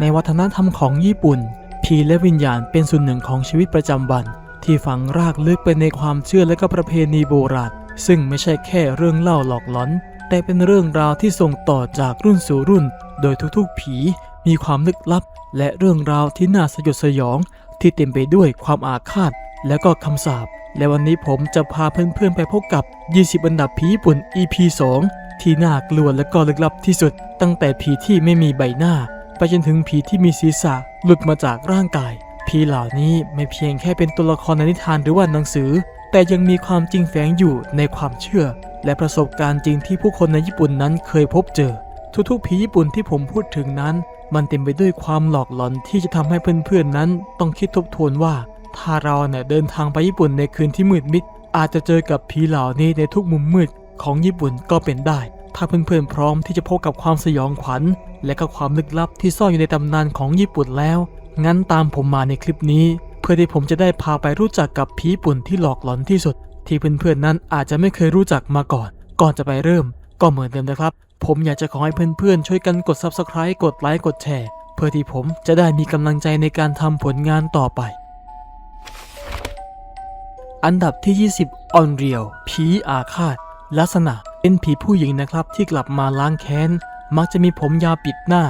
ในวัฒนธรรมของญี่ปุ่น ผีและวิญญาณเป็นส่วนหนึ่งของชีวิตประจำวัน ที่ฝังรากลึกไปในความเชื่อและก็ประเพณีโบราณซึ่งไม่ใช่แค่เรื่องเล่าหลอกหลอน แต่เป็นเรื่องราวที่ส่งต่อจากรุ่นสู่รุ่น โดยทุกๆ ผีมีความลึกลับ และเรื่องราวที่น่าสยดสยอง ที่เต็มไปด้วยความอาฆาตและก็คำสาปและวันนี้ผมจะพาเพื่อนๆไปพบกับ 20 อันดับผีญี่ปุ่น EP 2 ที่น่ากลัวและก็ลึกลับที่สุด ตั้งแต่ผีที่ไม่มีใบหน้า ไปจนถึงผีที่มีศีรษะหลุดมาจากร่างกาย ผีเหล่านี้ไม่เพียงแค่เป็นตัวละครในนิทานหรือว่าหนังสือ แต่ยังมีความจริงแฝงอยู่ในความเชื่อ และประสบการณ์จริงที่ผู้คนในญี่ปุ่นนั้นเคยพบเจอ ทุกๆผีญี่ปุ่นที่ผมพูดถึงนั้น มันเต็มไปด้วยความหลอกหลอนที่จะทำให้เพื่อนๆนั้น ต้องคิดทบทวนว่าถ้าเราเนี่ยเดินทางไปญี่ปุ่นในคืนที่มืดมิดอาจจะเจอกับผีเหล่านี้ในทุกมุมมืดของญี่ปุ่นก็เป็นได้ ถ้าเพื่อนๆพร้อมที่จะพบกับความสยองขวัญ และก็ความลึกลับที่ซ่อนอยู่ในตำนานของญี่ปุ่นแล้ว งั้นตามผมมาในคลิปนี้ เพื่อที่ผมจะได้พาไปรู้จักกับผีญี่ปุ่นที่หลอกหลอนที่สุด ที่เพื่อนๆนั้นอาจจะไม่เคยรู้จักมาก่อน ก่อนจะไปเริ่ม ก็เหมือนเดิมนะครับ ผมอยากจะขอให้เพื่อนๆช่วยกันกด subscribe กดไลค์กดแชร์เพื่อที่ผมจะได้มีกำลังใจในการทำผลงานต่อไป อันดับที่ 20 Unreal ผีอาฆาต ลักษณะ เป็นผีผู้หญิงนะครับที่กลับมาล้างแค้น มักจะมีผมยาวปิดหน้า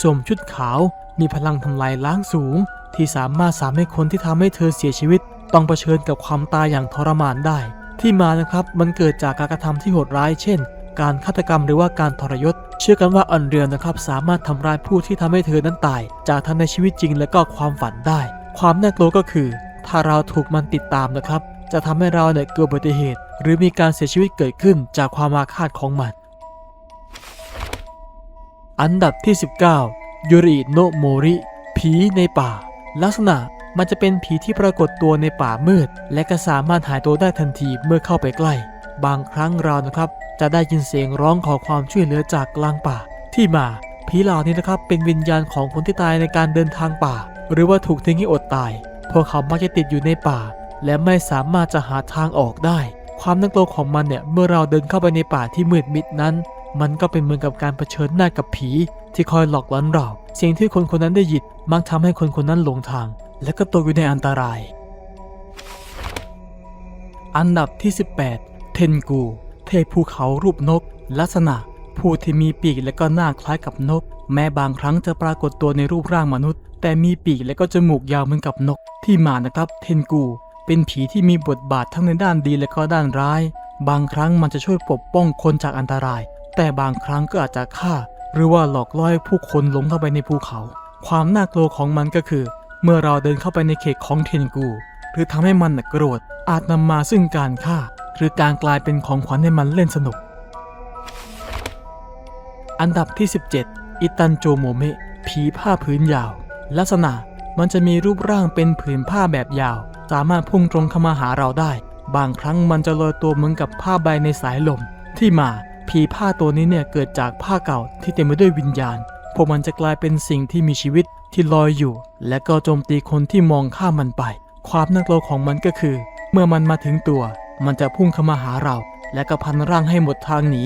สวมชุดขาว มีพลังทำลายล้างสูง ที่สามารถสามให้คนที่ทำให้เธอเสียชีวิต ต้องเผชิญกับความตายอย่างทรมานได้ ที่มานะครับมันเกิดจากการกระทำที่โหดร้ายเช่น การฆาตกรรมหรือว่าการทรยศ เชื่อกันว่าอันเรียลนะครับสามารถทำร้ายผู้ที่ทำให้เธอนั้นตาย จากทั้งในชีวิตจริงและก็ความฝันได้ ความน่ากลัวก็คือ ถ้าเราถูกมันติดตามนะครับ จะทำให้เราเนี่ยเกิดอุบัติเหตุ หรือมีการเสียชีวิตเกิดขึ้นจากความอาฆาตของมัน อันดับที่ 19ยูริโนโมริ ผีในป่า ลักษณะมันจะเป็นผีที่ปรากฏตัวในป่ามืด และก็สามารถหายตัวได้ทันทีเมื่อเข้าไปใกล้ บางครั้งเรานะครับจะได้ยินเสียงร้องขอความช่วยเหลือจากกลางป่า ที่มาผีเหล่านี้นะครับเป็นวิญญาณของคนที่ตายในการเดินทางป่า หรือว่าถูกทิ้งให้อดตาย พวกเขามักจะติดอยู่ในป่า และไม่สามารถจะหาทางออกได้ ความน่ากลัวของมันเนี่ยเมื่อเราเดินเข้าไปในป่าที่มืดมิดนั้น มันก็เป็นเหมือนกับการเผชิญหน้ากับผี ที่คอยหลอกหลอนเรา เสียงที่คนคนนั้นได้ยินมักทำให้คนคนนั้นหลงทาง และก็ตกอยู่ในอันตราย อันดับที่ 18 เทนกู เทพภูเขารูปนก ลักษณะผู้ที่มีปีกและก็หน้าคล้ายกับนก แม้บางครั้งจะปรากฏตัวในรูปร่างมนุษย์ แต่มีปีกและก็จมูกยาวเหมือนกับนก ที่มานะครับ เทนกู เป็นผีที่มีบทบาททั้งในด้านดีและก็ด้านร้าย บางครั้งมันจะช่วยปกป้องคนจากอันตราย แต่บางครั้งก็อาจจะฆ่า หรือว่าหลอกล่อให้ผู้คนหลงเข้าไปในภูเขา ความน่ากลัวของมันก็คือ เมื่อเราเดินเข้าไปในเขตของเทนกู หรือทำให้มันโกรธ อาจนำมาซึ่งการฆ่า หรือการกลายเป็นของขวัญให้มันเล่นสนุก อันดับที่ 17 อิตันโจโมเมะผีผ้าผืนยาว ลักษณะมันจะมีรูปร่างเป็นผืนผ้าแบบยาว สามารถพุ่งตรงเข้ามาหาเราได้ บางครั้งมันจะลอยตัวเหมือนกับผ้าใบในสายลม ที่มาผีผ้าตัวนี้เนี่ยเกิดจากผ้าเก่าที่เต็มไปด้วยวิญญาณ พวกมันจะกลายเป็นสิ่งที่มีชีวิตที่ลอยอยู่ และก็โจมตีคนที่มองข้ามมันไป ความน่ากลัวของมันก็คือ เมื่อมันมาถึงตัว มันจะพุ่งเข้ามาหาเรา และก็พันร่างให้หมดทางหนี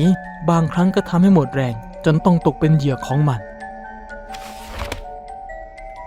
บางครั้งก็ทำให้หมดแรง จนต้องตกเป็นเหยื่อของมัน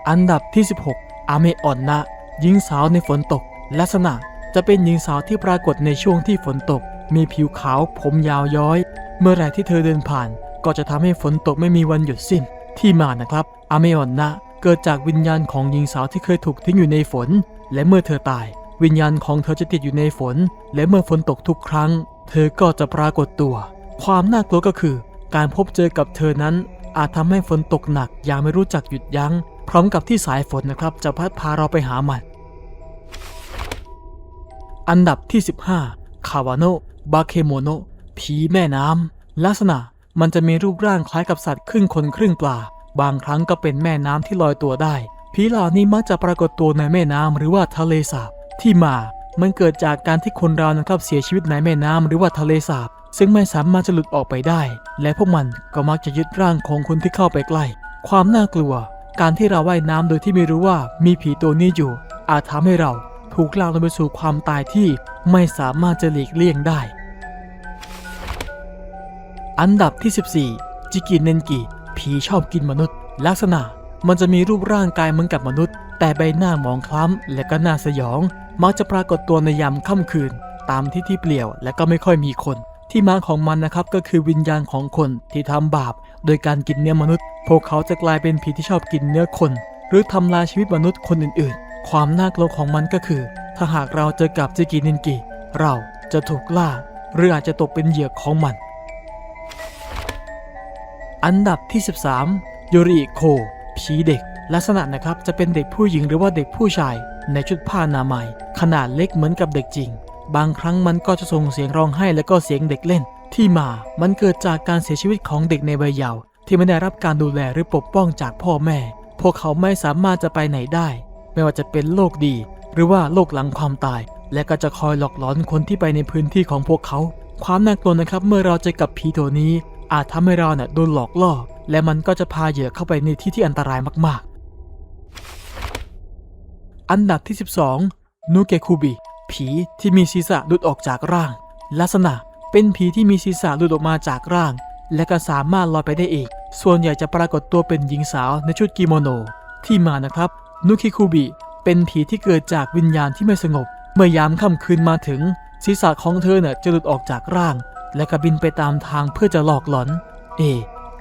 อันดับที่ 16 อาเมออนนะ หญิงสาวในฝนตก ลักษณะจะเป็นหญิงสาวที่ปรากฏในช่วงที่ฝนตก มีผิวขาวผมยาวย้อย เมื่อไรที่เธอเดินผ่าน ก็จะทำให้ฝนตกไม่มีวันหยุดสิ้น ที่มานะครับอาเมออนนะเกิดจากวิญญาณของหญิงสาวที่เคยถูกทิ้งอยู่ในฝน และเมื่อเธอตาย วิญญาณของเธอจะติดอยู่ในฝน และเมื่อฝนตกทุกครั้ง เธอก็จะปรากฏตัว ความน่ากลัวก็คือ การพบเจอกับเธอนั้น อาจทำให้ฝนตกหนักอย่างไม่รู้จักหยุดยัง้ง พร้อมกับที่สายฝนนะครับ จะพัดพาเราไปหามัน อันดับที่ 15 คาวาโนบาเคโมโนผีแม่น้ำ ลักษณะมันจะมีรูปร่างคล้ายกับสัตว์ครึ่งคนครึ่งปลา บางครั้งก็เป็นแม่น้ำที่ลอยตัวได้ ผีเหล่านี้มักจะปรากฏตัวในแม่น้ำหรือว่าทะเลสาบ ที่มา มันเกิดจากการที่คนเรานะครับเสียชีวิตในแม่น้ำหรือว่าทะเลสาบ ซึ่งไม่สามารถจะหลุดออกไปได้ และพวกมันก็มักจะยึดร่างของคนที่เข้าไปใกล้ ความน่ากลัว การที่เราว่ายน้ำโดยที่ไม่รู้ว่ามีผีตัวนี้อยู่ อาจทำให้เราถูกลากลงไปสู่ความตายที่ไม่สามารถจะหลีกเลี่ยงได้ อันดับที่ 14 จิกิเนนกิผีชอบกินมนุษย์ ลักษณะมันจะมีรูปร่างกายเหมือนกับมนุษย์ แต่ใบหน้าหมองคล้ำและก็น่าสยอง มักจะปรากฏตัวในยามค่ำคืน ตามที่ที่เปลี่ยวและก็ไม่ค่อยมีคน ที่มาของมันนะครับก็คือวิญญาณของคนที่ทำบาป โดยการกินเนื้อมนุษย์ พวกเขาจะกลายเป็นผีที่ชอบกินเนื้อคน หรือทำลายชีวิตมนุษย์คนอื่นๆ ความน่ากลัวของมันก็คือ ถ้าหากเราเจอกับจิกินินกิ เราจะถูกล่า หรืออาจจะตกเป็นเหยื่อของมัน อันดับที่ 13ยูริโคผีเด็ก ลักษณะนะครับจะเป็นเด็กผู้หญิงหรือว่าเด็กผู้ชาย ในชุดผ้านามัย ขนาดเล็กเหมือนกับเด็กจริง บางครั้งมันก็จะส่งเสียงร้องไห้และก็เสียงเด็กเล่น ที่มามันเกิดจากการเสียชีวิตของเด็กในวัยเยาว์ที่ไม่ได้รับการดูแลหรือปกป้องจากพ่อแม่ พวกเขาไม่สามารถจะไปไหนได้ ไม่ว่าจะเป็นโลกดี หรือว่าโลกหลังความตาย และก็จะคอยหลอกหลอนคนที่ไปในพื้นที่ของพวกเขา ความน่ากลัวนะครับ เมื่อเราเจอกับผีตัวนี้ อาจทำให้เราเนี่ยโดนหลอกล่อ และมันก็จะพาเหยื่อเข้าไปในที่ที่อันตรายมาก ๆ อันดับที่ 12นูเกคุบิผีที่มีศีรษะหลุดออกจากร่าง ลักษณะ เป็นผีที่มีศีรษะหลุดออกมาจากร่าง และก็สามารถลอยไปได้เองส่วนใหญ่จะปรากฏตัวเป็นหญิงสาวในชุดกิโมโน ที่มานะครับ นุคิคุบิเป็นผีที่เกิดจากวิญญาณที่ไม่สงบ เมื่อยามค่ำคืนมาถึง ศีรษะของเธอเนี่ยจะหลุดออกจากร่าง และก็บินไปตามทางเพื่อจะหลอกหลอน เอ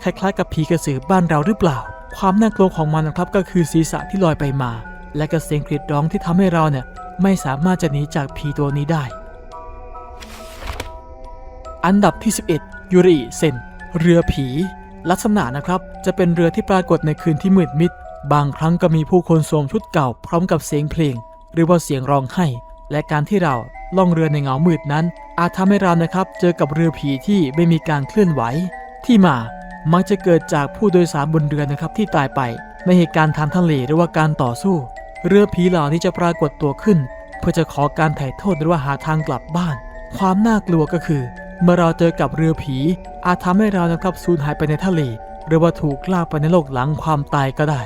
คล้ายๆ กับผีกระสือบ้านเราหรือเปล่า ความน่ากลัวของมันนะครับก็คือศีรษะที่ลอยไปมา และก็เสียงกรีดร้องที่ทำให้เราเนี่ยไม่สามารถจะหนีจากผีตัวนี้ได้ อันดับที่ 11 ยูริเซน เรือผี ลักษณะนะครับ จะเป็นเรือที่ปรากฏในคืนที่มืดมิด บางครั้งก็มีผู้คนสวมชุดเก่าพร้อมกับเสียงเพลง หรือว่าเสียงร้องไห้ และการที่เราล่องเรือในเงามืดนั้น อาจทำให้เรานะครับ เจอกับเรือผีที่ไม่มีการเคลื่อนไหว ที่มามักจะเกิดจากผู้โดยสารบนเรือนะครับที่ตายไป ในเหตุการณ์ทางทะเลหรือว่าการต่อสู้ เรือผีเหล่านี้จะปรากฏตัวขึ้น เพื่อจะขอการไถ่โทษหรือว่าหาทางกลับบ้าน ความน่ากลัวก็คือ เมื่อเราเจอกับเรือผี อาจทำให้เรานะครับสูญหายไปในทะเล หรือว่าถูกลากไปในโลกหลังความตายก็ได้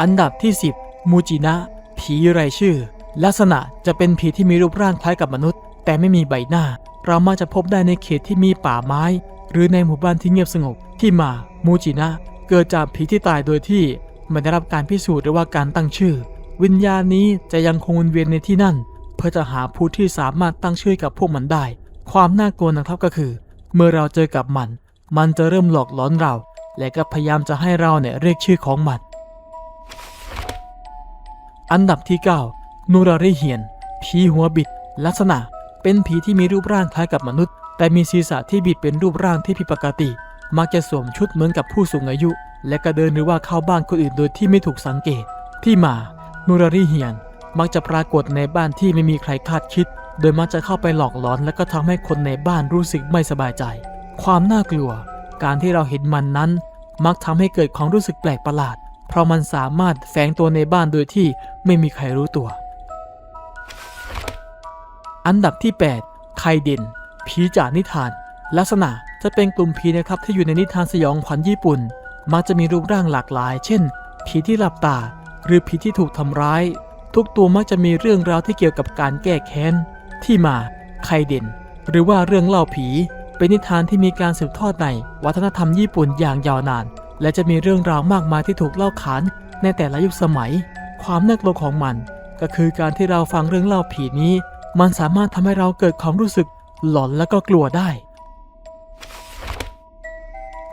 อันดับที่ 10 มูจินะ ผีไรชื่อ ลักษณะจะเป็นผีที่มีรูปร่างคล้ายกับมนุษย์ แต่ไม่มีใบหน้า เรามักจะพบได้ในเขตที่มีป่าไม้ หรือในหมู่บ้านที่เงียบสงบที่มามูจินะเกิดจากผีที่ตายโดยที่ไม่ได้รับการพิสูจน์หรือว่าการตั้งชื่อ วิญญาณนี้จะยังคงวนเวียนในที่นั่น เพื่อจะหาผู้ที่สามารถตั้งชื่อกับพวกมันได้ ความน่ากลัวนะครับก็คือ เมื่อเราเจอกับมัน มันจะเริ่มหลอกหลอนเรา และก็พยายามจะให้เราเนี่ยเรียกชื่อของมัน อันดับที่ 9 นูราริเฮียน ผีหัวบิด ลักษณะ เป็นผีที่มีรูปร่างคล้ายกับมนุษย์ แต่มีศีรษะที่บิดเป็นรูปร่างที่ผิดปกติ มักจะสวมชุดเหมือนกับผู้สูงอายุ และก็เดินหรือว่าเข้าบ้านคนอื่นโดยที่ไม่ถูกสังเกต ที่มานูราริเฮียน มักจะปรากฏในบ้านที่ไม่มีใครคาดคิด โดยมักจะเข้าไปหลอกหลอน และก็ทำให้คนในบ้านรู้สึกไม่สบายใจ ความน่ากลัว การที่เราเห็นมันนั้น มักทำให้เกิดความรู้สึกแปลกประหลาด เพราะมันสามารถแฝงตัวในบ้านโดยที่ไม่มีใครรู้ตัว อันดับที่ 8 ไคเดนผีจากนิทาน ลักษณะจะเป็นกลุ่มผีนะครับที่อยู่ในนิทานสยองขวัญญี่ปุ่น มักจะมีรูปร่างหลากหลาย เช่น ผีที่หลับตา หรือผีที่ถูกทำร้าย ทุกตัวมักจะมีเรื่องราวที่เกี่ยวกับการแก้แค้น ที่มาไครเด่น หรือว่าเรื่องเล่าผี เป็นนิทานที่มีการสืบทอดในวัฒนธรรมญี่ปุ่นอย่างยาวนาน และจะมีเรื่องราวมากมายที่ถูกเล่าขานในแต่ละยุคสมัย ความน่ากลัวของมัน ก็คือการที่เราฟังเรื่องเล่าผีนี้ มันสามารถทำให้เราเกิดความรู้สึกหลอนและก็กลัวได้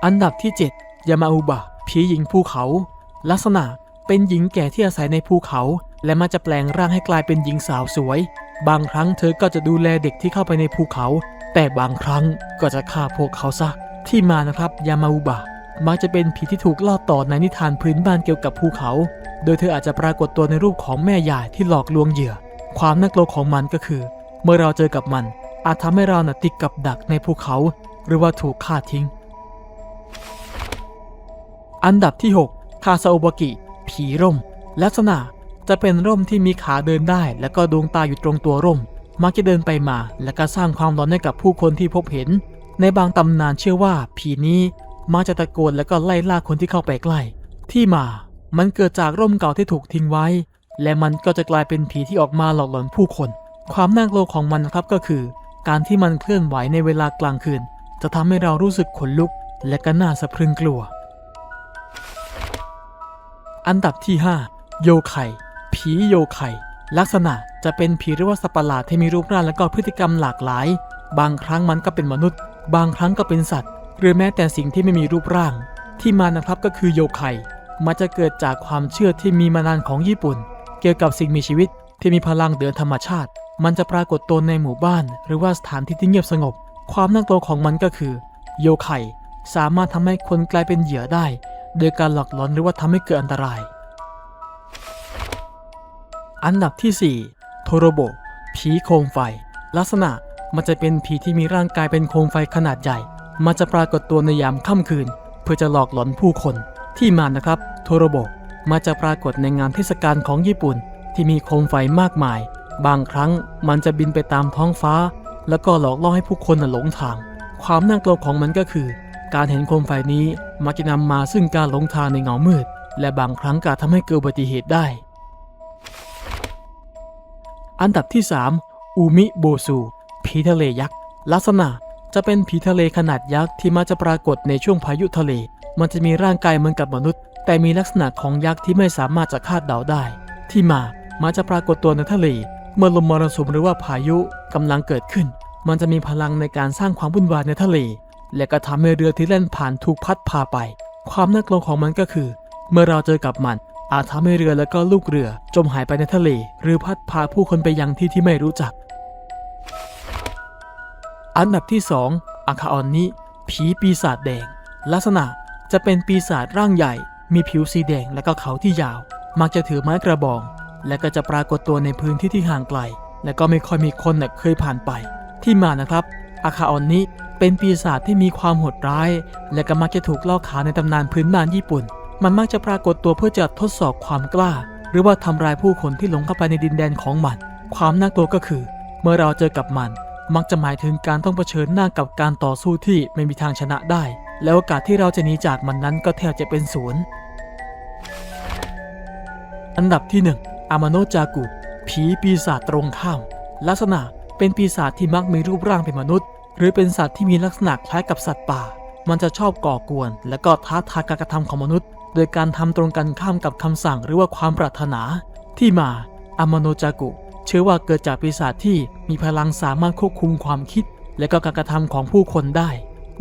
อันดับที่ 7 ยามาอุบะผีหญิงภูเขา ลักษณะเป็นหญิงแก่ที่อาศัยในภูเขา และมักจะแปลงร่างให้กลายเป็นหญิงสาวสวย บางครั้งเธอก็จะดูแลเด็กที่เข้าไปในภูเขา แต่บางครั้งก็จะฆ่าพวกเขาซะ ที่มานะครับยามาอุบะมักจะเป็นผีที่ถูกเล่าต่อในนิทานพื้นบ้านเกี่ยวกับภูเขา โดยเธออาจจะปรากฏตัวในรูปของแม่ยายที่หลอกลวงเหยื่อ ความน่ากลัวของมันก็คือ เมื่อเราเจอกับมัน อาจทำให้เราน่ะติดกับดักในภูเขา หรือว่าถูกฆ่าทิ้ง อันดับที่ 6 คาซาโอบากิ ผีร่ม ลักษณะ จะเป็นร่มที่มีขาเดินได้ และก็ดวงตาอยู่ตรงตัวร่ม มักจะเดินไปมา และก็สร้างความร้อนให้กับผู้คนที่พบเห็น ในบางตำนานเชื่อว่าผีนี้มักจะตะโกนและก็ไล่ล่าคนที่เข้าไปใกล้ ที่มา มันเกิดจากร่มเก่าที่ถูกทิ้งไว้ และมันก็จะกลายเป็นผีที่ออกมาหลอกหลอนผู้คน ความน่ากลัวของมันนะครับก็คือ การที่มันเคลื่อนไหวในเวลากลางคืน จะทำให้เรารู้สึกขนลุก และก็น่าสะพรึงกลัว อันดับที่ 5 โยไค ผีโยไคลักษณะจะเป็นผีหรือว่าสัตว์ประหลาดที่มีรูปร่างและก็พฤติกรรมหลากหลาย บางครั้งมันก็เป็นมนุษย์ บางครั้งก็เป็นสัตว์ หรือแม้แต่สิ่งที่ไม่มีรูปร่าง ที่มานะครับก็คือโยไคมันจะเกิดจากความเชื่อที่มีมานานของญี่ปุ่น เกี่ยวกับสิ่งมีชีวิตที่มีพลังเหนือธรรมชาติ มันจะปรากฏตนในหมู่บ้าน หรือว่าสถานที่ที่เงียบสงบ ความน่ากลัวของมันก็คือ โยไคสามารถทำให้คนกลายเป็นเหยื่อได้ โดยการหลอกหลอนหรือว่าทำให้เกิดอันตราย อันดับที่ 4 โทโรโบ ผีโคมไฟ ลักษณะมันจะเป็นผีที่มีร่างกายเป็นโคมไฟขนาดใหญ่ มันจะปรากฏตัวในยามค่ำคืน เพื่อจะหลอกหลอนผู้คนที่มานะครับ โทโรโบะมาจะปรากฏในงานเทศกาลของญี่ปุ่น ที่มีโคมไฟมากมาย บางครั้งมันจะบินไปตามท้องฟ้า แล้วก็หลอกล่อให้ผู้คนหลงทาง ความน่ากลัวของมันก็คือ การเห็นโคมไฟนี้มักจะนำมาซึ่งการหลงทางในเงามืด และบางครั้งก็อาจทำให้เกิดอุบัติเหตุได้ อันดับที่ 3 อูมิโบซู ผีทะเลยักษ์ ลักษณะจะเป็นผีทะเลขนาดยักษ์ที่มักจะปรากฏในช่วงพายุทะเล มันจะมีร่างกายเหมือนกับมนุษย์ แต่มีลักษณะของยักษ์ที่ไม่สามารถจะคาดเดาได้ ที่มามักจะปรากฏตัวในทะเล เมื่อลมมรสุมหรือว่าพายุกำลังเกิดขึ้น มันจะมีพลังในการสร้างความวุ่นวายในทะเล และก็ทำให้เรือที่เล่นผ่านถูกพัดพาไป ความน่ากลัวของมันก็คือ เมื่อเราเจอกับมัน อาจทำให้เรือและก็ลูกเรือจมหายไปในทะเล หรือพัดพาผู้คนไปยังที่ที่ไม่รู้จัก อันดับที่ 2อาคาออนนิผีปีศาจแดง ลักษณะจะเป็นปีศาจร่างใหญ่ มีผิวสีแดงและก็เขาที่ยาว มักจะถือไม้กระบอง และก็จะปรากฏตัวในพื้นที่ที่ห่างไกล และก็ไม่ค่อยมีคนน่ะเคยผ่านไป ที่มานะครับอาคาออนนิเป็นปีศาจที่มีความโหดร้าย และก็มักจะถูกเล่าขานในตำนานพื้นบ้านญี่ปุ่น มันมักจะปรากฏตัวเพื่อจะทดสอบความกล้า หรือว่าทำลายผู้คนที่หลงเข้าไปในดินแดนของมัน ความน่ากลัวก็คือ เมื่อเราเจอกับมัน มักจะหมายถึงการต้องเผชิญหน้ากับการต่อสู้ที่ไม่มีทางชนะได้ แล้วโอกาสที่เราจะหนีจากมันนั้นก็แทบจะเป็นศูนย์อันดับที่1อามาโนจากุ ผีปีศาจตรงข้าม ลักษณะเป็นปีศาจที่มักมีรูปร่างเป็นมนุษย์ หรือเป็นสัตว์ที่มีลักษณะคล้ายกับสัตว์ป่า มันจะชอบก่อกวน และก็ท้าทายการกระทำของมนุษย์ โดยการทำตรงกันข้ามกับคำสั่งหรือว่าความปรารถนา ที่มาอามโนจากุ เชื่อว่าเกิดจากปีศาจที่มีพลังสามารถควบคุมความคิด และก็การกระทำของผู้คนได้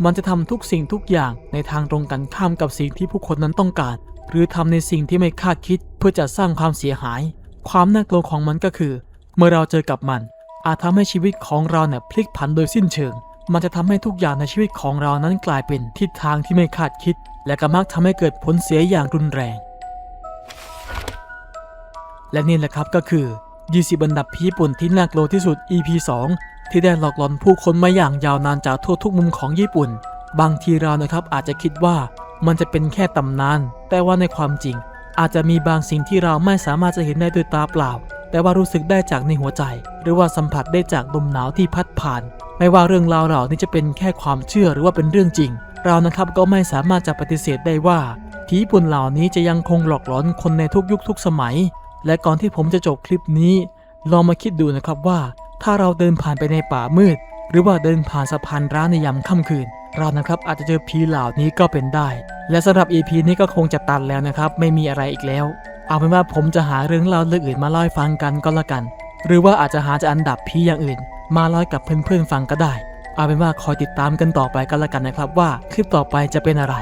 มันจะทำทุกสิ่งทุกอย่างในทางตรงกันข้ามกับสิ่งที่ผู้คนนั้นต้องการ หรือทำในสิ่งที่ไม่คาดคิดเพื่อจะสร้างความเสียหาย ความน่ากลัวของมันก็คือ เมื่อเราเจอกับมัน อาจทำให้ชีวิตของเราเนี่ยพลิกผันโดยสิ้นเชิง มันจะทำให้ทุกอย่างในชีวิตของเรานั้นกลายเป็นทิศทางที่ไม่คาดคิด และก็มักทำให้เกิดผลเสียอย่างรุนแรง และนี่แหละครับก็คือ 20 อันดับผีญี่ปุ่นที่น่ากลัวที่สุด EP 2 ที่ได้หลอกหลอนผู้คนมาอย่างยาวนานจากทั่วทุกมุมของญี่ปุ่น บางทีเรานะครับอาจจะคิดว่ามันจะเป็นแค่ตำนาน แต่ว่าในความจริง อาจจะมีบางสิ่งที่เราไม่สามารถจะเห็นได้ด้วยตาเปล่า แต่ว่ารู้สึกได้จากในหัวใจ หรือว่าสัมผัสได้จากลมหนาวที่พัดผ่าน ไม่ว่าเรื่องราวเหล่านี้จะเป็นแค่ความเชื่อหรือว่าเป็นเรื่องจริง เรานะครับก็ไม่สามารถจะปฏิเสธได้ว่าผีปุ่นเหล่านี้จะยังคงหลอกหลอนคนในทุกยุคทุกสมัย และก่อนที่ผมจะจบคลิปนี้ ลองมาคิดดูนะครับว่า ถ้าเราเดินผ่านไปในป่ามืด หรือว่าเดินผ่านสะพานร้างในยามค่ำคืน เรานะครับอาจจะเจอผีเหล่านี้ก็เป็นได้ และสำหรับ EP นี้ก็คงจะตันแล้วนะครับ ไม่มีอะไรอีกแล้ว เอาเป็นว่าผมจะหาเรื่องเล่าเรื่องอื่นมาเล่าให้ฟังกันก็แล้วกัน หรือว่าอาจจะหาจากอันดับผีอย่างอื่น มาเล่ากับเพื่อนๆฟังก็ได้ เอาเป็นว่าคอยติดตามกันต่อไปกันละกันนะครับว่าคลิปต่อไปจะเป็นอะไร